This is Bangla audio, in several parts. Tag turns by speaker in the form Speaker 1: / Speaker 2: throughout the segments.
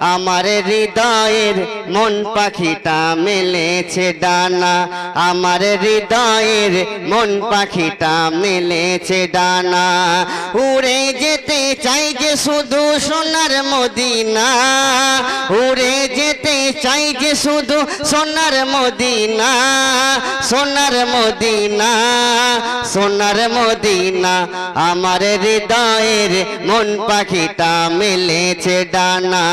Speaker 1: আমার হৃদয়ের মন পাখিটা মেলেছে ডানা। আমার হৃদয়ের মন পাখিটা মেলেছে ডানা। উড়ে যেতে চাই যে শুধু সোনার মদিনা। উড়ে যেতে চাই যে শুধু সোনার মদিনা। সোনার মদিনা সোনার মদিনা। আমার হৃদয়ের মন পাখিটা মেলেছে ডানা।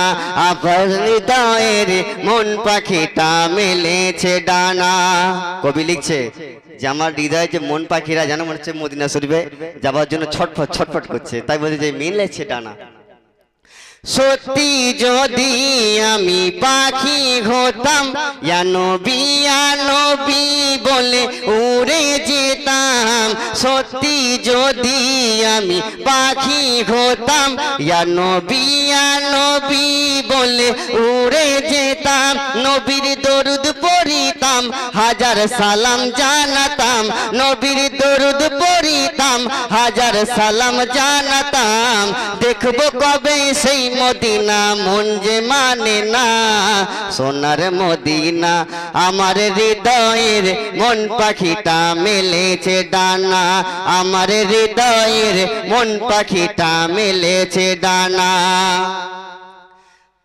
Speaker 1: আবার হৃদয়ের মন পাখিটা মেলেছে ডানা। কবি লিখছে যে আমার হৃদয়ে যে মন পাখিরা যেন মনে হচ্ছে মদিনা শরীফে যাবার জন্য ছটফট ছটফট করছে। তাই বলছে যে মিলেছে ডানা। সত্যি যদি আমি পাখি হতাম ইয়া নবী বলে উড়ে যেতাম। সত্যি যদি আমি পাখি হতাম, ইয়া নবী নবী বলে উড়ে যেতাম, নবীর দরুদ পড়িতাম, হাজার সালাম জানাতাম, নবীর দরুদ পড়িতাম, হাজার সালাম জানাতাম। দেখব কবে সেই মদিনা মন যে মানে না, সোনার মদিনা আমার হৃদয়ের মন পাখিটা মেলেছে ডানা। আমার হৃদয়ের মন পাখিটা মেলেছে ডানা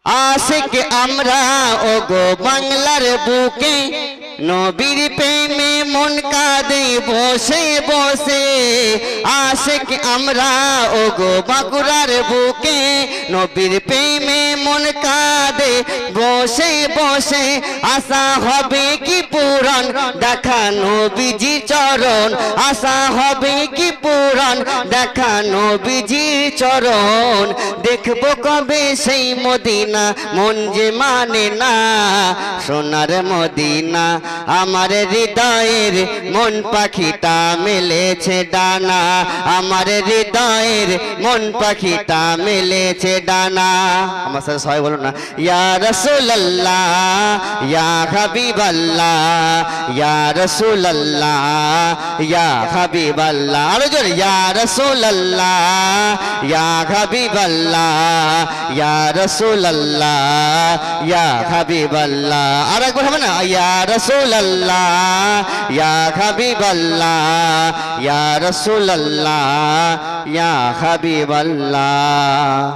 Speaker 1: আশিক আমরা ও গো বাংলার বুকে, নবীর প্রেমে মন কাঁদে, বসে বসে। আশিক আমরা ও গো বাঁকুড়ার বুকে, নবীর প্রেমে মন কাঁদে, বসে বসে। আশা হবে কি পূরণ। দেখা নবীজি চরণ, আশা হবে কি পূরণ? দেখা নবীজির চরণ, দেখব কবে সেই মদিনা? মন যে মানে না, সোনার মদিনা। আমার হৃদয়ের মন পাখিটা মেলেছে ডানা। আমার হৃদয়ের মন পাখিটা মেলেছে ডানা। আমার সাথে সবাই বলো না, ইয়া রসুল্লাহ ইয়া হাবিবাল্লাহ ইয়া রসুল্লাহ ইয়া হাবিবাল্লাহ। আরও জোরে, ইয়া রসুল্লাহ ইয়া হাবিবাল্লাহ, ইয়া রসুল্লাহ ইয়া হাবিবাল্লাহ। আর একবার হবে না, ইয়া রসুল্লাহ ইয়া হাবিবাল্লাহ, ইয়া রসুল্লাহ ইয়া হাবিবাল্লাহ।